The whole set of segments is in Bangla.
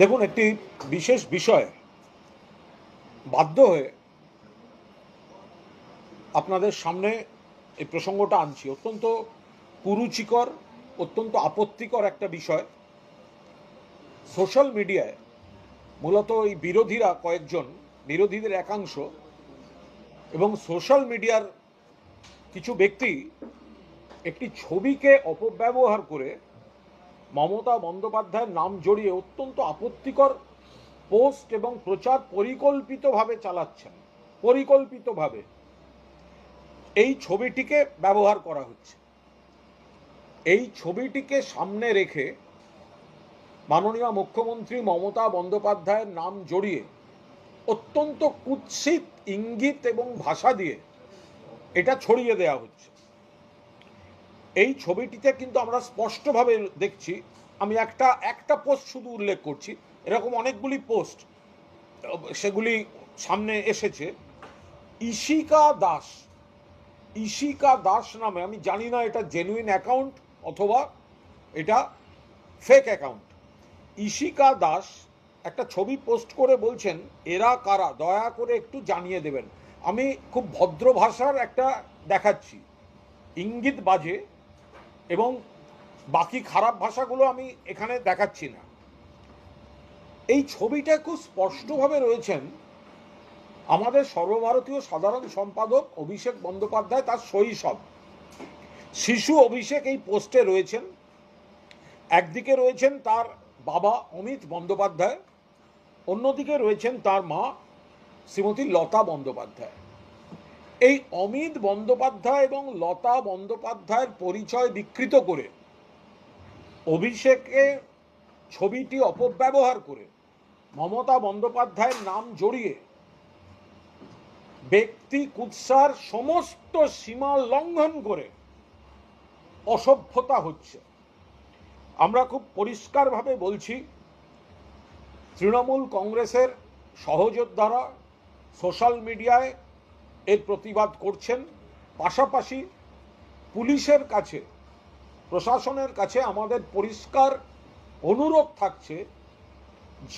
দেখুন, একটি বিশেষ বিষয় বাধ্য হয়ে আপনাদের সামনে এই প্রসঙ্গটা আনছি। অত্যন্ত কুরুচিকর, অত্যন্ত আপত্তিকর একটা বিষয়। সোশ্যাল মিডিয়ায় মূলত এই বিরোধীরা কয়েকজন, বিরোধীদের একাংশ এবং সোশ্যাল মিডিয়ার কিছু ব্যক্তি একটি ছবিকে অপব্যবহার করে মমতা বন্দ্যোপাধ্যায়ের নাম জড়িয়ে অত্যন্ত আপত্তিকর পোস্ট এবং প্রচার পরিকল্পিতভাবে চালাচ্ছেন। পরিকল্পিতভাবে। এই ছবিটিকে ব্যবহার করা হচ্ছে। এই ছবিটিকে সামনে রেখে মাননীয় মুখ্যমন্ত্রী মমতা বন্দ্যোপাধ্যায়ের নাম জড়িয়ে অত্যন্ত কুৎসিত ইঙ্গিত এবং ভাষা দিয়ে এটা ছড়িয়ে দেওয়া হচ্ছে। এই ছবিটিতে কিন্তু আমরা স্পষ্টভাবে দেখছি, আমি একটা একটা পোস্ট শুধু উল্লেখ করছি, এরকম অনেকগুলি পোস্ট সেগুলি সামনে এসেছে। ইশিকা দাস ইশিকা দাস নামে, আমি জানি না এটা জেনুইন অ্যাকাউন্ট অথবা এটা ফেক অ্যাকাউন্ট ইশিকা দাস একটা ছবি পোস্ট করে বলছেন, এরা কারা? দয়া করে একটু জানিয়ে দেবেন। আমি খুব ভদ্র ভাষার একটা দেখাচ্ছি। ইঙ্গিত বাজে এবং বাকি খারাপ ভাষাগুলো আমি এখানে দেখাচ্ছি না। এই ছবিটা খুব স্পষ্টভাবে রয়েছেন আমাদের সর্বভারতীয় সাধারণ সম্পাদক অভিষেক বন্দ্যোপাধ্যায়, তার শৈশব। শিশু অভিষেক এই পোস্টে রয়েছেন। একদিকে রয়েছেন তার বাবা অমিত বন্দ্যোপাধ্যায়, অন্যদিকে রয়েছেন তার মা শ্রীমতী লতা বন্দ্যোপাধ্যায়। এই অমিত বন্দ্যোপাধ্যায় এবং লতা বন্দ্যোপাধ্যায়ের পরিচয় বিকৃত করে অভিষেকের ছবিটি অপব্যবহার করে মমতা বন্দ্যোপাধ্যায়ের নাম জড়িয়ে ব্যক্তি কুৎসার সমস্ত সীমা লঙ্ঘন করে অসভ্যতা হচ্ছে। আমরা খুব পরিষ্কারভাবে বলছি, তৃণমূল কংগ্রেসের সহযোদ্ধারা সোশ্যাল মিডিয়ায় এর প্রতিবাদ করছেন। পাশাপাশি পুলিশের কাছে, প্রশাসনের কাছে আমাদের পরিষ্কার অনুরোধ থাকছে,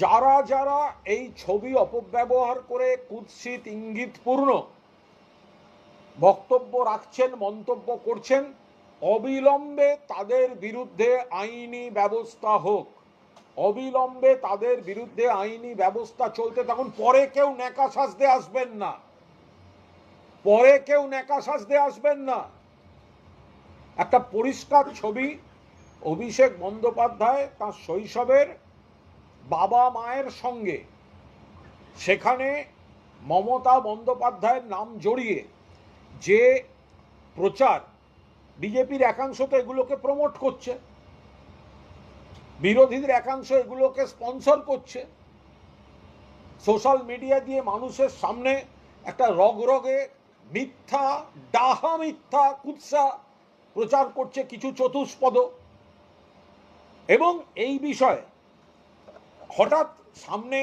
যারা যারা এই ছবি অপব্যবহার করে কুৎসিত ইঙ্গিতপূর্ণ বক্তব্য রাখছেন, মন্তব্য করছেন, অবিলম্বে তাদের বিরুদ্ধে আইনি ব্যবস্থা হোক। অবিলম্বে তাদের বিরুদ্ধে আইনি ব্যবস্থা চলতে তখন পরে কেউ নেকা সাজতে আসবেন না। পরে কেউ নেকা সাজতে আসবেন না। একটা পরিষ্কার ছবি অভিষেক বন্দ্যোপাধ্যায় তার শৈশবের বাবা মায়ের সঙ্গে। সেখানে মমতা বন্দ্যোপাধ্যায়ের নাম জড়িয়ে যে প্রচার বিজেপির একাংশ তো এগুলোকে প্রমোট করছে, বিরোধীদের একাংশ এগুলোকে স্পন্সর করছে, সোশ্যাল মিডিয়া দিয়ে মানুষের সামনে একটা রগরগে মিথ্যা, ডাহা মিথ্যা, কুৎসা প্রচার করছে কিছু চতুষ্পদ। এবং এই বিষয়ে হঠাৎ সামনে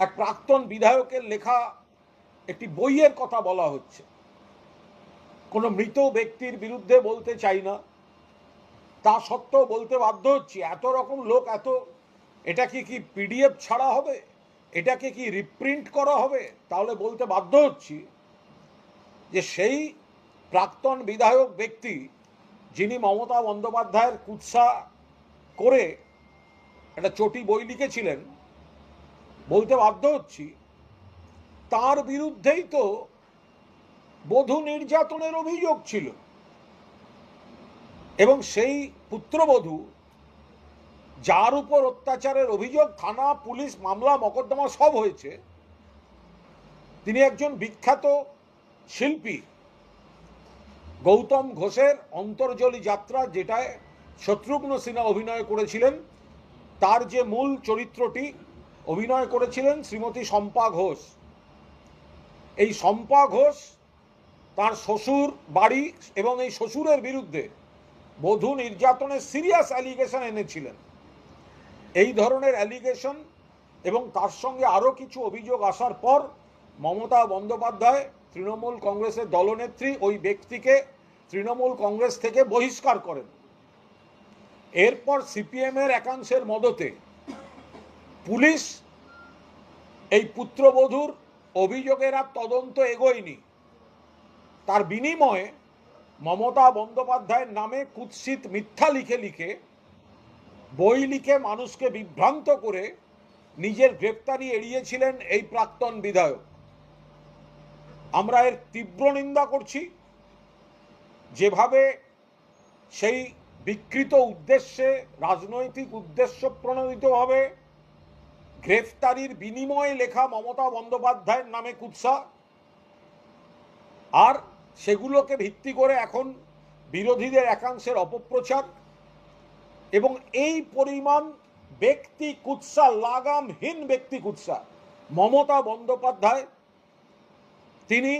এক প্রাক্তন বিধায়কের লেখা একটি বইয়ের কথা বলা হচ্ছে। কোনো মৃত ব্যক্তির বিরুদ্ধে বলতে চাই না। তা সত্ত্বেও বলতে বাধ্য হচ্ছি, এত রকম লোক, এত এটাকে কি পিডিএফ ছাড়া হবে? এটাকে কি রিপ্রিন্ট করা হবে? তাহলে বলতে বাধ্য হচ্ছি যে সেই প্রাক্তন বিধায়ক ব্যক্তি যিনি মমতা বন্দ্যোপাধ্যায়ের কুৎসা করে একটা চটি বই লিখেছিলেন, বলতে বাধ্য হচ্ছি, তার বিরুদ্ধেই তো বধূ নির্যাতনের অভিযোগ ছিল। এবং সেই পুত্রবধূ যার উপর অত্যাচারের অভিযোগ, থানা, পুলিশ, মামলা, মকদ্দমা সব হয়েছে, তিনি একজন বিখ্যাত শিল্পী গৌতম ঘোষের অন্তর্জলী যাত্রা যেটায় শত্রুঘ্ন সিনহা অভিনয় করেছিলেন, তার যে মূল চরিত্রটি অভিনয় করেছিলেন শ্রীমতী শম্পা ঘোষ। এই শম্পা ঘোষ তার শ্বশুর বাড়ি এবং এই শ্বশুরের বিরুদ্ধে বধূ নির্যাতনের সিরিয়াস অ্যালিগেশন এনেছিলেন। এই ধরনের অ্যালিগেশন এবং তার সঙ্গে আরও কিছু অভিযোগ আসার পর মমতা বন্দ্যোপাধ্যায় তৃণমূল কংগ্রেসের দলনেত্রী ওই ব্যক্তিকে তৃণমূল কংগ্রেস থেকে বহিষ্কার করেন। এরপর সিপিএমের একাংশের মদতে পুলিশ, এই পুত্রবধূর অভিযোগের আর তদন্ত এগোয়নি। তার বিনিময়ে মমতা বন্দ্যোপাধ্যায়ের নামে কুৎসিত মিথ্যা লিখে লিখে বই লিখে মানুষকে বিভ্রান্ত করে নিজের গ্রেপ্তারি এড়িয়েছিলেন এই প্রাক্তন বিধায়ক। আমরা এর তীব্র নিন্দা করছি। যেভাবে সেই বিকৃত উদ্দেশ্যে, রাজনৈতিক উদ্দেশ্য প্রণোদিতভাবে গ্রেফতারির বিনিময়ে লেখা মমতা বন্দ্যোপাধ্যায়ের নামে কুৎসা, আর সেগুলোকে ভিত্তি করে এখন বিরোধীদের একাংশের অপপ্রচার এবং এই পরিমাণ ব্যক্তি কুৎসা, লাগামহীন ব্যক্তি কুৎসা, মমতা বন্দ্যোপাধ্যায় তিনি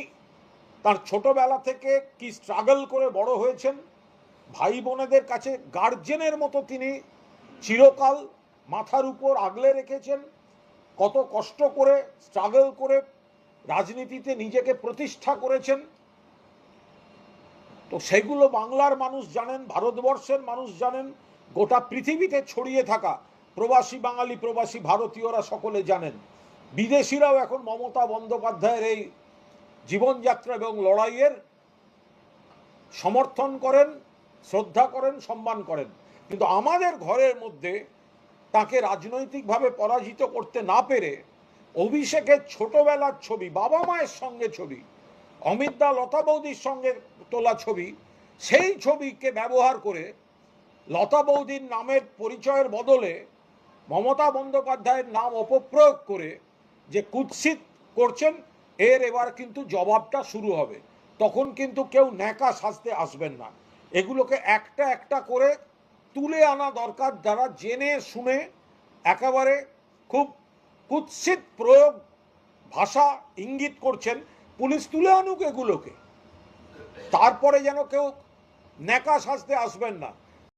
তার ছোটবেলা থেকে কি স্ট্রাগল করে বড় হয়েছেন? ভাই বোনেদের কাছে গার্জেনের মতো তিনি চিরকাল মাথার উপর আগলে রেখেছেন। কত কষ্ট করে স্ট্রাগল করে রাজনীতিতে নিজেকে প্রতিষ্ঠা করেছেন। তো সেগুলো বাংলার মানুষ জানেন, ভারতবর্ষের মানুষ জানেন, গোটা পৃথিবীতে ছড়িয়ে থাকা প্রবাসী বাঙালি, প্রবাসী ভারতীয়রা সকলে জানেন। বিদেশিরাও এখন মমতা বন্দ্যোপাধ্যায়ের এই জীবনযাত্রা এবং লড়াইয়ের সমর্থন করেন, শ্রদ্ধা করেন, সম্মান করেন। কিন্তু আমাদের ঘরের মধ্যে তাকে রাজনৈতিকভাবে পরাজিত করতে না পেরে অভিষেকের ছোটবেলার ছবি, বাবা মায়ের সঙ্গে ছবি, অমিত দা, লতা বৌদির সঙ্গে তোলা ছবি, সেই ছবিকে ব্যবহার করে লতা বৌদির নামের পরিচয়ের বদলে মমতা বন্দ্যোপাধ্যায়ের নাম অপপ্রয়োগ করে যে কুৎসিত করছেন এর এবার কিন্তু জবাবটা শুরু হবে। তখন কিন্তু কেউ ন্যাকা সাজতে আসবেন না। এগুলোকে একটা একটা করে তুলে আনা দরকার যারা জেনে শুনে একেবারে খুব কুৎসিত প্রয়োগ ভাষা ইঙ্গিত করছেন। পুলিশ তুলে আনুক এগুলোকে। তারপরে যেন কেউ ন্যাকা সাজতে আসবেন না।